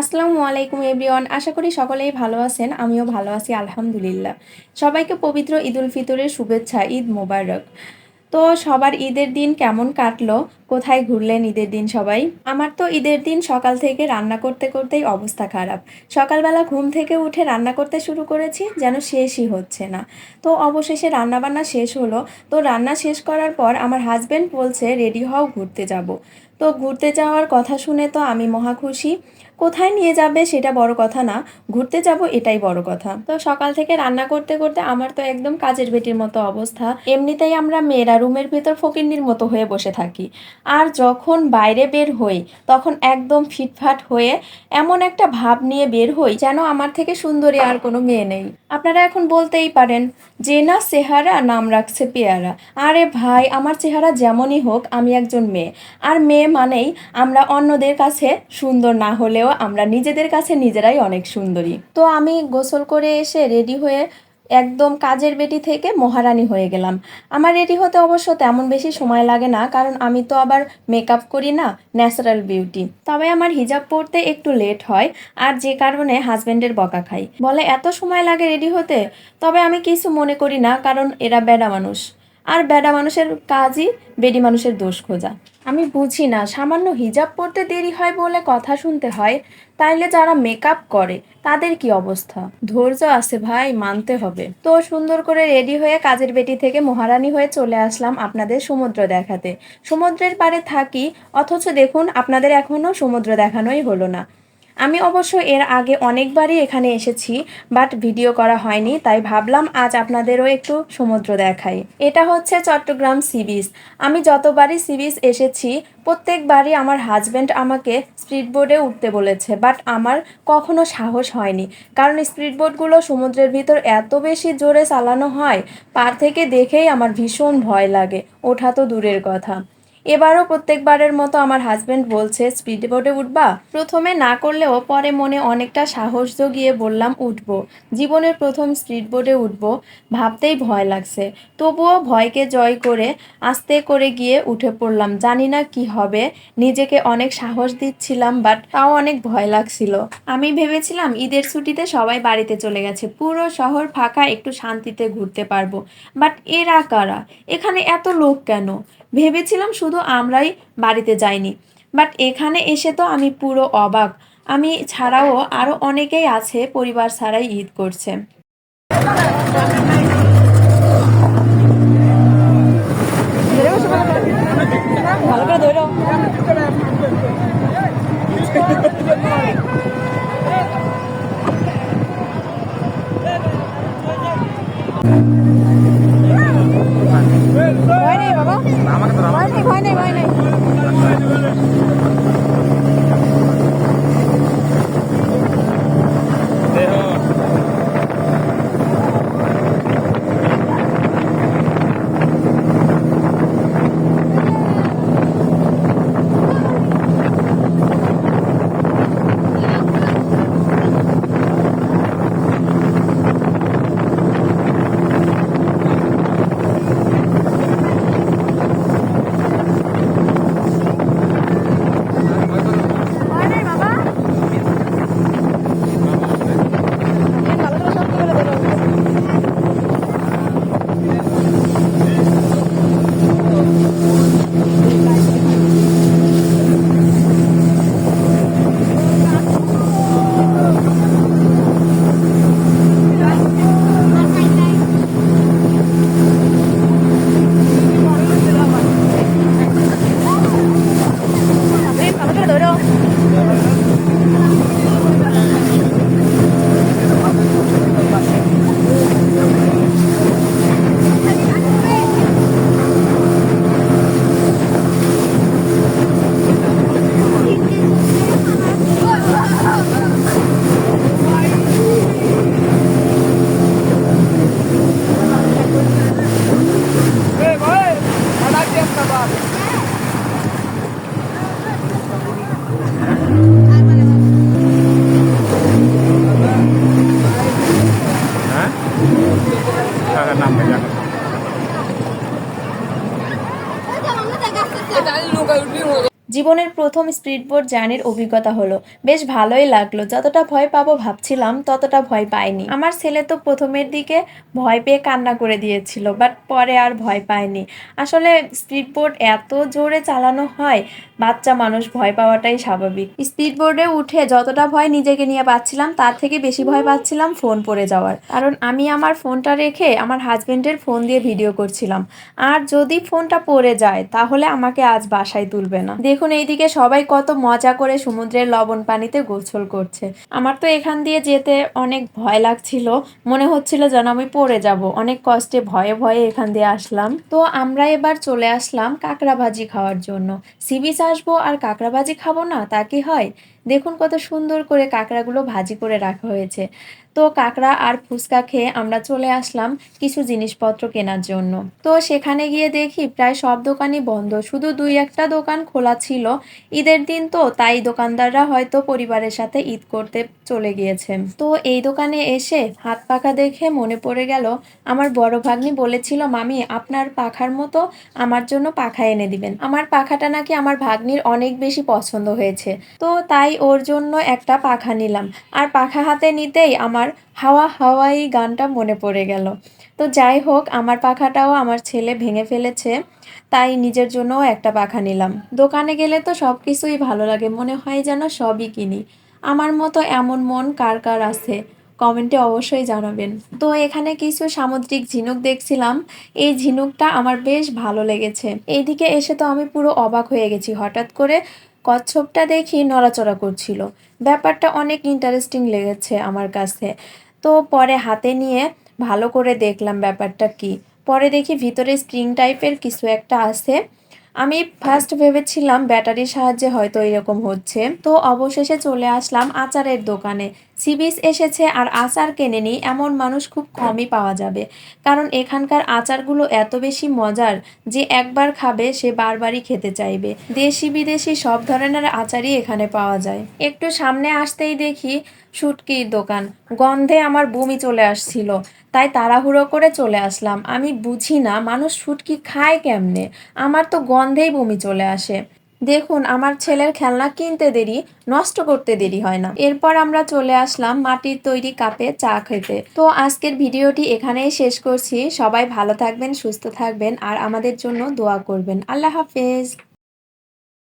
আসসালামু আলাইকুম এভরিওয়ান, আশা করি সকলেই ভালো আছেন, আমিও ভালো আছি, আলহামদুলিল্লাহ। সবাইকে পবিত্র ঈদ উল ফিতরের শুভেচ্ছা, ঈদ মোবারক। তো সবার ঈদের দিন কেমন কাটলো? কোথায় ঘুরলেন ঈদের দিন সবাই? আমার তো ঈদের দিন সকাল থেকে রান্না করতে করতেই অবস্থা খারাপ। সকালবেলা ঘুম থেকে উঠে রান্না করতে শুরু করেছি, যেন শেষই হচ্ছে না। তো অবশেষে রান্না বান্না শেষ হলো। তো রান্না শেষ করার পর আমার হাজব্যান্ড বলছে রেডি হও, ঘুরতে যাব। তো ঘুরতে যাওয়ার কথা শুনে তো আমি মহা খুশি। কোথায় নিয়ে যাবে সেটা বড় কথা না, ঘুরতে যাব এটাই বড় কথা। তো সকাল থেকে রান্না করতে করতে আমার তো একদম কাজের বেটির মতো অবস্থা। এমনিতেই আমরা মেয়েরা রুমের ভেতর ফকিন্নির মতো হয়ে বসে থাকি। আর যখন বাইরে বের হই, তখন একদম ফিটফাট হয়ে এমন একটা ভাব নিয়ে বের হই যেন আমার থেকে সুন্দরী আর কোনো মেয়ে নেই। আপনারা এখন বলতেই পারেন, যে না চেহারা, নাম রাখছে পেয়ারা। আরে ভাই, আমার চেহারা যেমনই হোক, আমি একজন মেয়ে। আর মেয়ে মানেই আমরা অন্যদের কাছে সুন্দর না হলেও আমরা নিজেদের কাছে নিজেরাই অনেক সুন্দরী। তো আমি গোসল করে এসে রেডি হয়ে একদম কাজের বেটি থেকে মহারানী হয়ে গেলাম। আমার রেডি হতে অবশ্য তেমন বেশি সময় লাগে না, কারণ আমি তো আবার মেকআপ করি না, ন্যাচারাল বিউটি। তবে আমার হিজাব পরতে একটু লেট হয়, আর যে কারণে হাজব্যান্ডের বকা খাই। বলে, এত সময় লাগে রেডি হতে? তবে আমি কিছু মনে করি না, কারণ এরা বেডা মানুষ। আর বেডা মানুষের কাজই বেডি মানুষের দোষ খোঁজা। আমি বুঝি না, সামান্য হিজাব পরতে দেরি হয় বলে কথা শুনতে হয়, তাইলে যারা মেকআপ করে, তাদের কি অবস্থা? ধৈর্য আছে ভাই, মানতে হবে। তো সুন্দর করে রেডি হয়ে কাজের বেটি থেকে মহারানী হয়ে চলে আসলাম আপনাদের সমুদ্র দেখাতে। সমুদ্রের পাড়ে থাকি, অথচ দেখুন আপনাদের এখনও সমুদ্র দেখানোই হলো না। আমি অবশ্য এর আগে অনেকবারই এখানে এসেছি বাট ভিডিও করা হয়নি, তাই ভাবলাম আজ আপনাদেরও একটু সমুদ্র দেখাই। এটা হচ্ছে চট্টগ্রাম সি বিচ আমি যতবারই সি বিচ এসেছি, প্রত্যেকবারই আমার হাজব্যান্ড আমাকে স্পিড বোর্ডে উঠতে বলেছে বাট আমার কখনো সাহস হয়নি। কারণ স্পিড বোর্ডগুলো সমুদ্রের ভিতর এত বেশি জোরে চালানো হয়, পার থেকে দেখেই আমার ভীষণ ভয় লাগে। ওঠা তো দূরের কথা। এবারও প্রত্যেকবারের মতো আমার হাজব্যান্ড বলছে স্পিড বোটে উঠবা? প্রথমে না করলেও পরে মনে অনেকটা সাহস জগিয়ে বললাম, উঠব। জীবনের প্রথম স্পিড বোটে উঠবো ভাবতেই ভয় লাগছে। তবুও ভয়কে জয় করে আস্তে করে গিয়ে উঠে পড়লাম। জানি না কি হবে, নিজেকে অনেক সাহস দিচ্ছিলাম বাট তাও অনেক ভয় লাগছিল। আমি ভেবেছিলাম ঈদের ছুটিতে সবাই বাড়িতে চলে গেছে, পুরো শহর ফাঁকা, একটু শান্তিতে ঘুরতে পারব। বাট এরা কারা? এখানে এত লোক কেন? ভেবেছিলাম শুধু আমরাই বাড়িতে যাইনি। বাট এখানে এসে তো আমি পুরো অবাক। আমি ছাড়াও আরও অনেকেই আছে, পরিবার ছাড়াই ঈদ করছে। 那没用。জীবনের প্রথম স্পিডবোট জার্নির অভিজ্ঞতা হলো। বেশ ভালোই লাগল। যতটা ভয় পাবো ভাবছিলাম, ততটা ভয় পাইনি। আমার ছেলে তো প্রথমের দিকে ভয় পেয়ে কান্না করে দিয়েছিল বাট পরে আর ভয় পায়নি আসলে স্পিডবোট এত জোরে চালানো হয়, বাচ্চা মানুষ ভয় পাওয়াটাই স্বাভাবিক। স্পিডবোর্ডে উঠে যতটা ভয় নিজেকে নিয়ে পাচ্ছিলাম, তার থেকে বেশি ভয় পাচ্ছিলাম ফোন পড়ে যাওয়ার। কারণ আমি আমার ফোনটা রেখে আমার হাজবেন্ডের ফোন দিয়ে ভিডিও করছিলাম। আর যদি ফোনটা পড়ে যায়, তাহলে আমাকে আজ বাসায় তুলবে না। দেখুন, এইদিকে সবাই কত মজা করে সমুদ্রের লবণ পানিতে গোসল করছে। আমার তো এখান দিয়ে যেতে অনেক ভয় লাগছিল। মনে হচ্ছিল যেন আমি পড়ে যাব। অনেক কষ্টে ভয়ে ভয়ে এখান দিয়ে আসলাম। তো আমরা এবার চলে আসলাম কাঁকড়া ভাজি খাওয়ার জন্য। সি বিচ আসব আর কাঁকড়া ভাজি খাব না? তা কি হয়? দেখুন কত সুন্দর করে কাঁকড়াগুলো ভাজি করে রাখা হয়েছে। তো কাঁকড়া আর ফুচকা খেয়ে আমরা চলে আসলাম কিছু জিনিসপত্র কেনার জন্য। তো সেখানে গিয়ে দেখি প্রায় সব দোকানই বন্ধ। শুধু দুই একটা দোকান খোলা ছিল। ঈদের দিন তো তাই দোকানদাররা হয়তো পরিবারের সাথে ঈদ করতে চলে গিয়েছে। তো এই দোকানে এসে হাত পাখা দেখে মনে পড়ে গেল, আমার বড় ভাগ্নি বলেছিল, মামি, আপনার পাখার মতো আমার জন্য পাখা এনে দিবেন। আমার পাখাটা নাকি আমার ভাগ্নির অনেক বেশি পছন্দ হয়েছে। তো তাই ওর জন্য একটা পাখা নিলাম। আর পাখা হাতে নিতেই আমার হাওয়া হাওয়াই গানটা মনে পড়ে গেল। তো যাই হোক, আমার পাখাটাও আমার ছেলে ভেঙে ফেলেছে, তাই নিজের জন্যও একটা পাখা নিলাম। দোকানে গেলে তো সব কিছুই ভালো লাগে, মনে হয় যেন সবই কিনি। আমার মতো এমন মন কার কার আছে? কমেন্টে অবশ্যই জানাবেন। তো এখানে কিছু সামুদ্রিক ঝিনুক দেখছিলাম। এই ঝিনুকটা আমার বেশ ভালো লেগেছে। এইদিকে এসে তো আমি পুরো অবাক হয়ে গেছি। হঠাৎ করে কচ্ছপটা দেখি নড়াচড়া করছিল। ব্যাপারটা অনেক ইন্টারেস্টিং লেগেছে আমার কাছে। তো পরে হাতে নিয়ে ভালো করে দেখলাম ব্যাপারটা কি। পরে দেখি ভিতরে স্প্রিং টাইপের কিছু একটা আছে। আমি ফার্স্ট ভেবেছিলাম ব্যাটারির সাহায্যে হয়তো এরকম হচ্ছে। তো অবশেষে চলে আসলাম আচারের দোকানে। সিবিস এসেছে আর আচার কেনে কেনেনি এমন মানুষ খুব কমই পাওয়া যাবে। কারণ এখানকার আচারগুলো এত বেশি মজার যে একবার খাবে সে বারবারই খেতে চাইবে। দেশি বিদেশি সব ধরনের আচারই এখানে পাওয়া যায়। একটু সামনে আসতেই দেখি শুটকির দোকান। গন্ধে আমার বমি চলে আসছিল, তাই তাড়াহুড়ো করে চলে আসলাম। আমি বুঝি না, মানুষ শুটকি খায় কেমনে? আমার তো গন্ধেই বমি চলে আসে। দেখুন, আমার ছেলের খেলনা কিনতে দেরি, নষ্ট করতে দেরি হয় না। এরপর আমরা চলে আসলাম মাটির তৈরি কাপে চা খেতে। তো আজকের ভিডিওটি এখানেই শেষ করছি। সবাই ভালো থাকবেন, সুস্থ থাকবেন, আর আমাদের জন্য দোয়া করবেন। আল্লাহ হাফেজ।